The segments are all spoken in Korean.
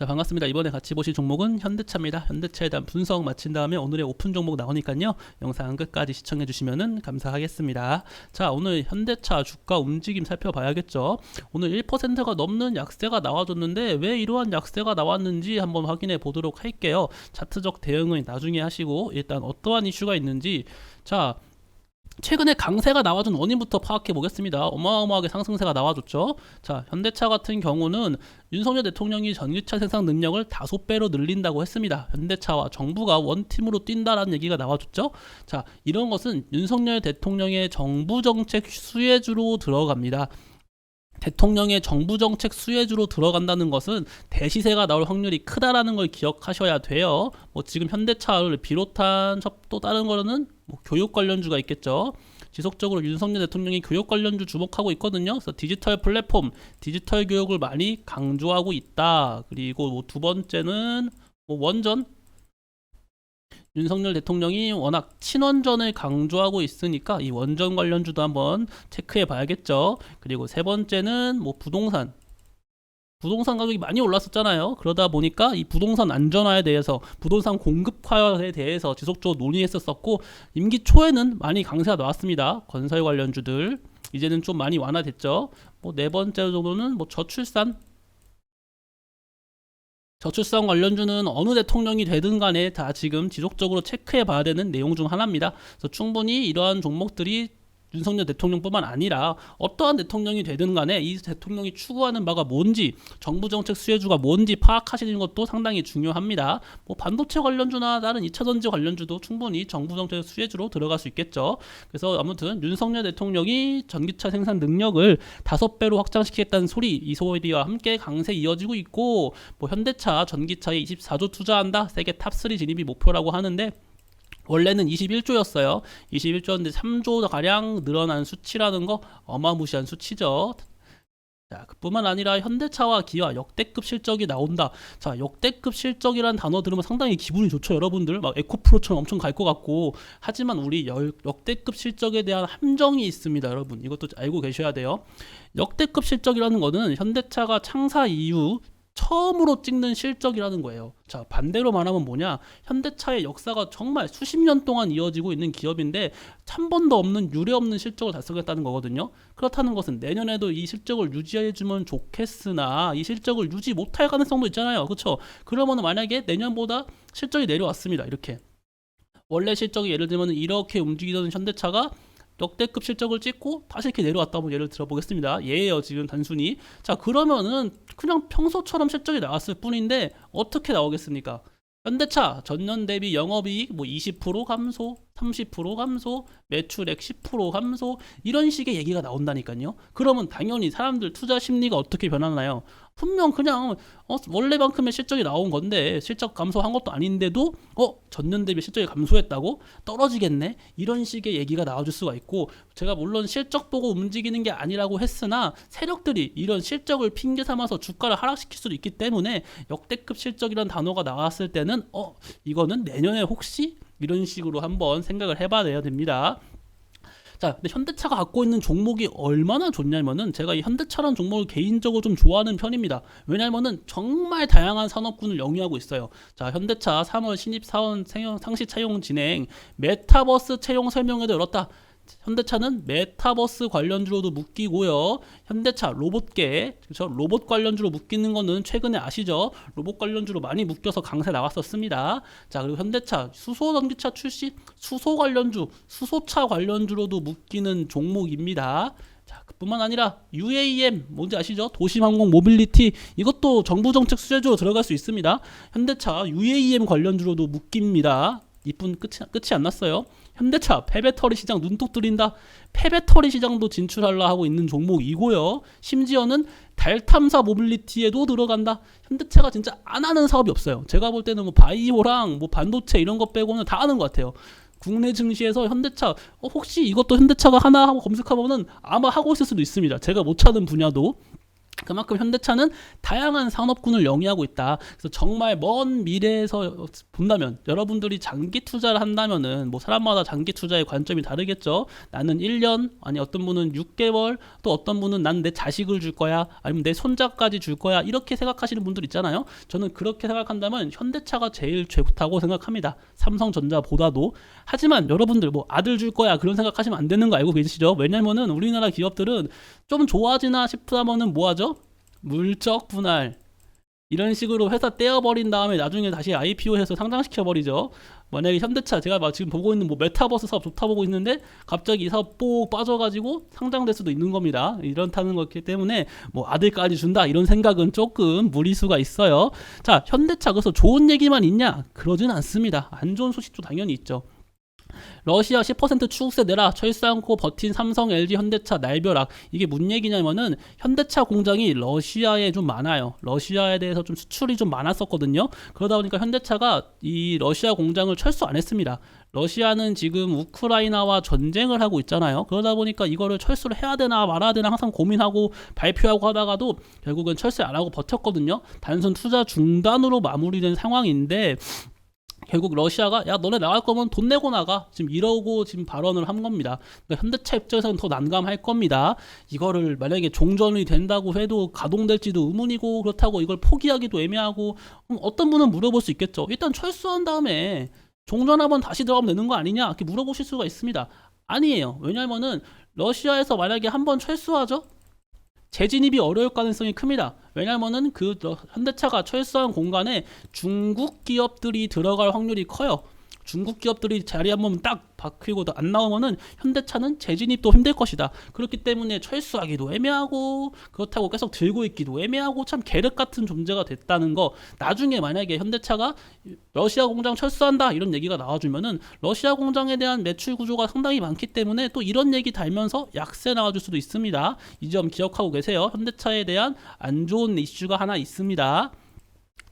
자 반갑습니다. 이번에 같이 보실 종목은 현대차입니다. 현대차에 대한 분석 마친 다음에 오늘의 오픈 종목 나오니까요. 영상 끝까지 시청해 주시면 감사하겠습니다. 자 오늘 현대차 주가 움직임 살펴봐야겠죠. 오늘 1%가 넘는 약세가 나와줬는데 왜 이러한 약세가 나왔는지 한번 확인해 보도록 할게요. 차트적 대응은 나중에 하시고 일단 어떠한 이슈가 있는지 자 최근에 강세가 나와준 원인부터 파악해 보겠습니다. 어마어마하게 상승세가 나와줬죠. 자, 현대차 같은 경우는 윤석열 대통령이 전기차 생산 능력을 다섯 배로 늘린다고 했습니다. 현대차와 정부가 원팀으로 뛴다라는 얘기가 나와줬죠. 자, 이런 것은 윤석열 대통령의 정부 정책 수혜주로 들어갑니다. 대통령의 정부 정책 수혜주로 들어간다는 것은 대시세가 나올 확률이 크다라는 걸 기억하셔야 돼요. 뭐 지금 현대차를 비롯한 또 다른 거는 뭐 교육 관련주가 있겠죠. 지속적으로 윤석열 대통령이 교육 관련주 주목하고 있거든요. 그래서 디지털 플랫폼, 디지털 교육을 많이 강조하고 있다. 그리고 뭐 두 번째는 뭐 원전 윤석열 대통령이 워낙 친원전을 강조하고 있으니까 이 원전 관련주도 한번 체크해 봐야겠죠. 그리고 세 번째는 뭐 부동산. 부동산 가격이 많이 올랐었잖아요. 그러다 보니까 이 부동산 안전화에 대해서 부동산 공급화에 대해서 지속적으로 논의했었었고 임기 초에는 많이 강세가 나왔습니다. 건설 관련주들 이제는 좀 많이 완화됐죠. 뭐 네 번째 정도는 뭐 저출산 저출산 관련주는 어느 대통령이 되든 간에 다 지금 지속적으로 체크해 봐야 되는 내용 중 하나입니다. 그래서 충분히 이러한 종목들이 윤석열 대통령뿐만 아니라 어떠한 대통령이 되든 간에 이 대통령이 추구하는 바가 뭔지 정부 정책 수혜주가 뭔지 파악하시는 것도 상당히 중요합니다. 뭐 반도체 관련주나 다른 2차 전지 관련주도 충분히 정부 정책 수혜주로 들어갈 수 있겠죠. 그래서 아무튼 윤석열 대통령이 전기차 생산 능력을 다섯 배로 확장시키겠다는 소리 이 소리와 함께 강세 이어지고 있고 뭐 현대차 전기차에 24조 투자한다 세계 탑3 진입이 목표라고 하는데 원래는 21조였어요. 21조인데 3조 가량 늘어난 수치라는 거 어마무시한 수치죠. 자, 그뿐만 아니라 현대차와 기아 역대급 실적이 나온다. 자, 역대급 실적이란 단어 들으면 상당히 기분이 좋죠, 여러분들. 막 에코프로처럼 엄청 갈 것 같고. 하지만 우리 열, 역대급 실적에 대한 함정이 있습니다, 여러분. 이것도 알고 계셔야 돼요. 역대급 실적이라는 거는 현대차가 창사 이후 처음으로 찍는 실적이라는 거예요. 자, 반대로 말하면 뭐냐? 현대차의 역사가 정말 수십 년 동안 이어지고 있는 기업인데 한 번도 없는 유례 없는 실적을 달성했다는 거거든요. 그렇다는 것은 내년에도 이 실적을 유지해 주면 좋겠으나 이 실적을 유지 못할 가능성도 있잖아요. 그렇죠? 그러면 만약에 내년보다 실적이 내려왔습니다. 이렇게 원래 실적이 예를 들면 이렇게 움직이던 현대차가 역대급 실적을 찍고 다시 이렇게 내려왔다 면 예를 들어보겠습니다. 예예요 지금 단순히. 자 그러면은 그냥 평소처럼 실적이 나왔을 뿐인데 어떻게 나오겠습니까? 현대차 전년 대비 영업이익 뭐 20% 감소, 30% 감소, 매출액 10% 감소 이런 식의 얘기가 나온다니까요. 그러면 당연히 사람들 투자 심리가 어떻게 변하나요? 분명 그냥 어, 원래만큼의 실적이 나온 건데 실적 감소한 것도 아닌데도 어 전년 대비 실적이 감소했다고? 떨어지겠네? 이런 식의 얘기가 나와줄 수가 있고 제가 물론 실적 보고 움직이는 게 아니라고 했으나 세력들이 이런 실적을 핑계 삼아서 주가를 하락시킬 수도 있기 때문에 역대급 실적이라는 단어가 나왔을 때는 어 이거는 내년에 혹시? 이런 식으로 한번 생각을 해봐야 됩니다. 자, 근데 현대차가 갖고 있는 종목이 얼마나 좋냐면은 제가 이 현대차라는 종목을 개인적으로 좀 좋아하는 편입니다. 왜냐면은 정말 다양한 산업군을 영위하고 있어요. 자, 현대차 3월 신입 사원 상시 채용 진행 메타버스 채용 설명회도 열었다. 현대차는 메타버스 관련주로도 묶이고요. 현대차 로봇계, 그렇죠? 로봇 관련주로 묶이는 거는 최근에 아시죠? 로봇 관련주로 많이 묶여서 강세 나왔었습니다. 자, 그리고 현대차 수소 전기차 출시 수소 관련주, 수소차 관련주로도 묶이는 종목입니다. 자, 그뿐만 아니라 UAM 뭔지 아시죠? 도시항공 모빌리티 이것도 정부 정책 수혜주로 들어갈 수 있습니다. 현대차 UAM 관련주로도 묶입니다. 이뿐 끝이, 끝이 안 났어요. 현대차 폐배터리 시장 눈독 들인다. 폐배터리 시장도 진출하려 하고 있는 종목이고요. 심지어는 달 탐사 모빌리티에도 들어간다. 현대차가 진짜 안 하는 사업이 없어요. 제가 볼 때는 뭐 바이오랑 뭐 반도체 이런 것 빼고는 다 하는 것 같아요. 국내 증시에서 현대차 어, 혹시 이것도 현대차가 하나 하고 검색하면은 아마 하고 있을 수도 있습니다. 제가 못 찾은 분야도 그만큼 현대차는 다양한 산업군을 영위하고 있다. 그래서 정말 먼 미래에서 본다면 여러분들이 장기 투자를 한다면은 뭐 사람마다 장기 투자의 관점이 다르겠죠. 나는 1년 아니 어떤 분은 6개월 또 어떤 분은 난 내 자식을 줄 거야 아니면 내 손자까지 줄 거야 이렇게 생각하시는 분들 있잖아요. 저는 그렇게 생각한다면 현대차가 제일 좋다고 생각합니다. 삼성전자보다도 하지만 여러분들 뭐 아들 줄 거야 그런 생각하시면 안 되는 거 알고 계시죠? 왜냐면은 우리나라 기업들은 좀 좋아지나 싶다면은 뭐 하죠? 물적 분할 이런 식으로 회사 떼어버린 다음에 나중에 다시 IPO해서 상장시켜버리죠. 만약에 현대차 제가 막 지금 보고 있는 뭐 메타버스 사업 좋다 보고 있는데 갑자기 이 사업 뽁 빠져가지고 상장될 수도 있는 겁니다. 이런다는 거기 때문에 뭐 아들까지 준다 이런 생각은 조금 무리수가 있어요. 자 현대차 그래서 좋은 얘기만 있냐? 그러진 않습니다. 안 좋은 소식도 당연히 있죠. 러시아 10% 추국세 내라 철수 않고 버틴 삼성, LG, 현대차 날벼락 이게 무슨 얘기냐면은 현대차 공장이 러시아에 좀 많아요. 러시아에 대해서 좀 수출이 좀 많았었거든요. 그러다 보니까 현대차가 이 러시아 공장을 철수 안 했습니다. 러시아는 지금 우크라이나와 전쟁을 하고 있잖아요. 그러다 보니까 이거를 철수를 해야 되나 말아야 되나 항상 고민하고 발표하고 하다가도 결국은 철수 안 하고 버텼거든요. 단순 투자 중단으로 마무리된 상황인데 결국 러시아가 야 너네 나갈 거면 돈 내고 나가 지금 이러고 지금 발언을 한 겁니다. 그러니까 현대차 입장에서는 더 난감할 겁니다. 이거를 만약에 종전이 된다고 해도 가동될지도 의문이고 그렇다고 이걸 포기하기도 애매하고 음, 어떤 분은 물어볼 수 있겠죠. 일단 철수한 다음에 종전하면 다시 들어가면 되는 거 아니냐 이렇게 물어보실 수가 있습니다. 아니에요. 왜냐하면은 러시아에서 만약에 한번 철수하죠. 재진입이 어려울 가능성이 큽니다. 왜냐하면은 그 현대차가 철수한 공간에 중국 기업들이 들어갈 확률이 커요. 중국 기업들이 자리 한번 딱 바뀌고 안 나오면은 현대차는 재진입도 힘들 것이다. 그렇기 때문에 철수하기도 애매하고 그렇다고 계속 들고 있기도 애매하고 참 계륵 같은 존재가 됐다는 거. 나중에 만약에 현대차가 러시아 공장 철수한다 이런 얘기가 나와주면은 러시아 공장에 대한 매출 구조가 상당히 많기 때문에 또 이런 얘기 달면서 약세 나와줄 수도 있습니다. 이 점 기억하고 계세요. 현대차에 대한 안 좋은 이슈가 하나 있습니다.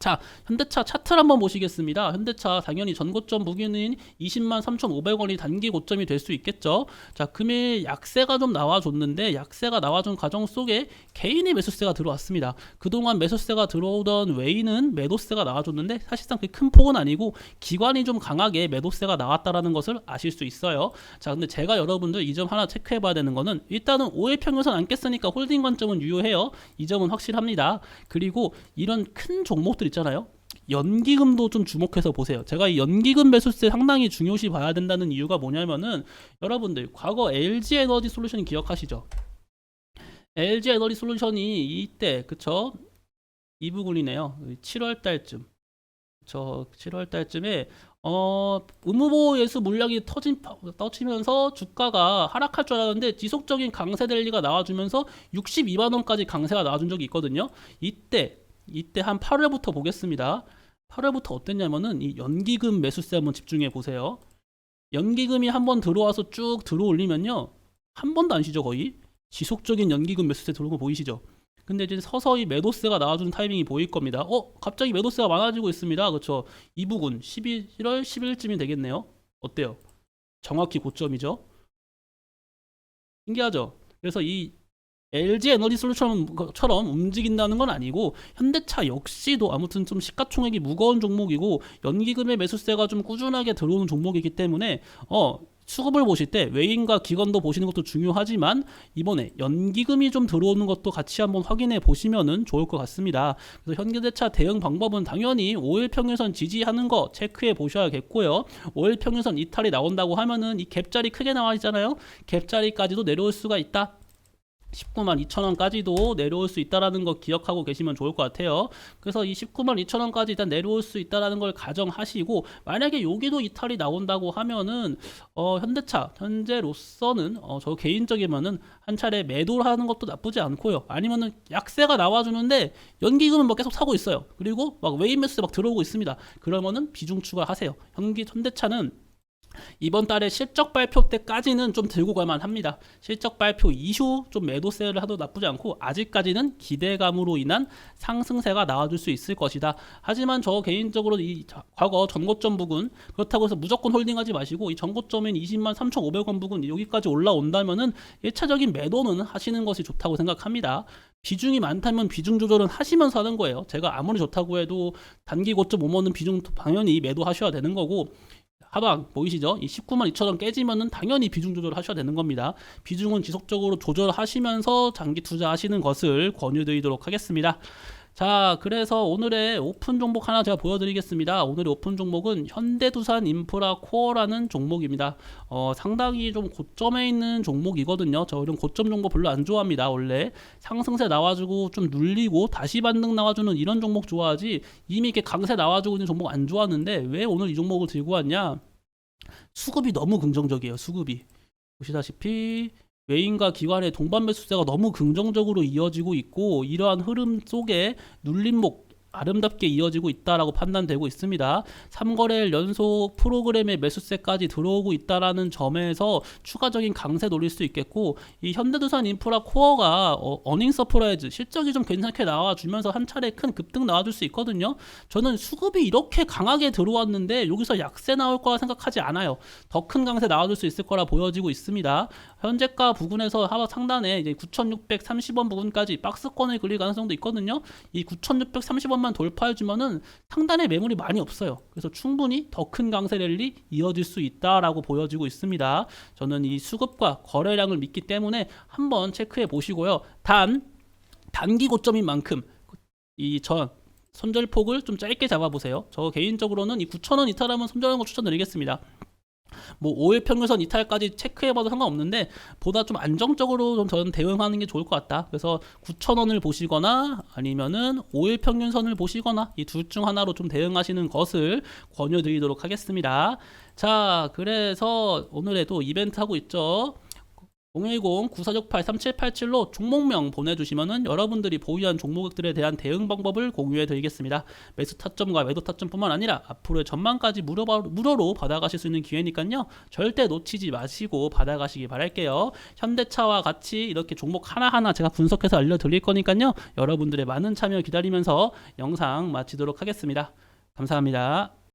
자, 현대차 차트를 한번 보시겠습니다. 현대차 당연히 전고점 무기는 20만 3,500원이 단기 고점이 될 수 있겠죠. 자, 금일 약세가 좀 나와줬는데 약세가 나와준 과정 속에 개인의 매수세가 들어왔습니다. 그동안 매수세가 들어오던 외인은 매도세가 나와줬는데 사실상 그 큰 폭은 아니고 기관이 좀 강하게 매도세가 나왔다라는 것을 아실 수 있어요. 자, 근데 제가 여러분들 이 점 하나 체크해 봐야 되는 거는 일단은 5일 평균선 안 깼으니까 홀딩 관점은 유효해요. 이 점은 확실합니다. 그리고 이런 큰 종목들 있잖아요. 연기금도 좀 주목해서 보세요. 제가 이 연기금 매수세 상당히 중요시 봐야 된다는 이유가 뭐냐면은 여러분들 과거 LG 에너지 솔루션 기억하시죠? LG 에너지 솔루션이 이때 그쵸? 이부군이네요. 7월 달쯤. 저 7월 달쯤에 어 의무보호 예수 물량이 터진 터치면서 주가가 하락할 줄 알았는데 지속적인 강세 랠리가 나와주면서 62만 원까지 강세가 나와준 적이 있거든요. 이때 이때 한 8월부터 보겠습니다. 8월부터 어땠냐면은 이 연기금 매수세 한번 집중해 보세요. 연기금이 한번 들어와서 쭉 들어올리면요. 한 번도 안 쉬죠, 거의. 지속적인 연기금 매수세 들어오는 거 보이시죠? 근데 이제 서서히 매도세가 나와주는 타이밍이 보일 겁니다. 어, 갑자기 매도세가 많아지고 있습니다. 그렇죠? 이 부분 11월 10일쯤이 되겠네요. 어때요? 정확히 고점이죠. 신기하죠? 그래서 이 LG 에너지 솔루션처럼 움직인다는 건 아니고 현대차 역시도 아무튼 좀 시가총액이 무거운 종목이고 연기금의 매수세가 좀 꾸준하게 들어오는 종목이기 때문에 어 수급을 보실 때 외인과 기관도 보시는 것도 중요하지만 이번에 연기금이 좀 들어오는 것도 같이 한번 확인해 보시면은 좋을 것 같습니다. 그래서 현대차 대응 방법은 당연히 5일 평균선 지지하는 거 체크해 보셔야겠고요. 5일 평균선 이탈이 나온다고 하면은 이 갭자리 크게 나와 있잖아요. 갭자리까지도 내려올 수가 있다. 19만 2천 원까지도 내려올 수 있다라는 거 기억하고 계시면 좋을 것 같아요. 그래서 이 19만 2천 원까지 일단 내려올 수 있다라는 걸 가정하시고 만약에 여기도 이탈이 나온다고 하면은 어, 현대차 현재로서는 어, 저 개인적이면은 한 차례 매도를 하는 것도 나쁘지 않고요. 아니면은 약세가 나와주는데 연기금은 뭐 계속 사고 있어요. 그리고 막 웨인 매스 막 들어오고 있습니다. 그러면은 비중 추가하세요. 현기 현대차는 이번 달에 실적 발표 때까지는 좀 들고 갈만 합니다. 실적 발표 이후 좀 매도세를 하도 나쁘지 않고 아직까지는 기대감으로 인한 상승세가 나와줄 수 있을 것이다. 하지만 저 개인적으로 이 과거 전고점 부근 그렇다고 해서 무조건 홀딩하지 마시고 이 전고점인 20만 3,500원 부근 여기까지 올라온다면은 1차적인 매도는 하시는 것이 좋다고 생각합니다. 비중이 많다면 비중 조절은 하시면서 하는 거예요. 제가 아무리 좋다고 해도 단기 고점 못 먹는 비중 당연히 매도하셔야 되는 거고 하방 보이시죠? 이 19만 2천 원 깨지면은 당연히 비중 조절을 하셔야 되는 겁니다. 비중은 지속적으로 조절하시면서 장기 투자하시는 것을 권유드리도록 하겠습니다. 자, 그래서 오늘의 오픈 종목 하나 제가 보여드리겠습니다. 오늘의 오픈 종목은 현대두산 인프라 코어라는 종목입니다. 어, 상당히 좀 고점에 있는 종목이거든요. 저 이런 고점 종목 별로 안 좋아합니다. 원래 상승세 나와주고 좀 눌리고 다시 반등 나와주는 이런 종목 좋아하지 이미 이렇게 강세 나와주고 있는 종목 안 좋아하는데 왜 오늘 이 종목을 들고 왔냐? 수급이 너무 긍정적이에요. 수급이 보시다시피 외인과 기관의 동반 매수세가 너무 긍정적으로 이어지고 있고 이러한 흐름 속에 눌림목 아름답게 이어지고 있다라고 판단되고 있습니다. 3거래일 연속 프로그램의 매수세까지 들어오고 있다라는 점에서 추가적인 강세 노릴 수 있겠고 이 현대두산 인프라 코어가 어, 어닝 서프라이즈 실적이 좀 괜찮게 나와주면서 한 차례 큰 급등 나와줄 수 있거든요. 저는 수급이 이렇게 강하게 들어왔는데 여기서 약세 나올 거라 생각하지 않아요. 더 큰 강세 나와줄 수 있을 거라 보여지고 있습니다. 현재가 부근에서 하방 상단에 이제 9,630원 부근까지 박스권을 그릴 가능성도 있거든요. 이 9,630원 만 돌파해주면은 상단에 매물이 많이 없어요. 그래서 충분히 더 큰 강세 랠리 이어질 수 있다라고 보여지고 있습니다. 저는 이 수급과 거래량을 믿기 때문에 한번 체크해 보시고요. 단 단기 고점인 만큼 이전 손절폭을 좀 짧게 잡아보세요. 저 개인적으로는 이 9,000원 이탈하면 손절하는 거 추천드리겠습니다. 뭐 5일 평균선 이탈까지 체크해봐도 상관없는데 보다 좀 안정적으로 좀 저는 대응하는 게 좋을 것 같다. 그래서 9,000원을 보시거나 아니면은 5일 평균선을 보시거나 이 둘 중 하나로 좀 대응하시는 것을 권유드리도록 하겠습니다. 자, 그래서 오늘에도 이벤트 하고 있죠. 010-9468-3787로 종목명 보내주시면은 여러분들이 보유한 종목들에 대한 대응 방법을 공유해 드리겠습니다. 매수 타점과 매도 타점뿐만 아니라 앞으로의 전망까지 무료, 무료로 받아가실 수 있는 기회니까요. 절대 놓치지 마시고 받아가시기 바랄게요. 현대차와 같이 이렇게 종목 하나하나 제가 분석해서 알려드릴 거니까요. 여러분들의 많은 참여 기다리면서 영상 마치도록 하겠습니다. 감사합니다.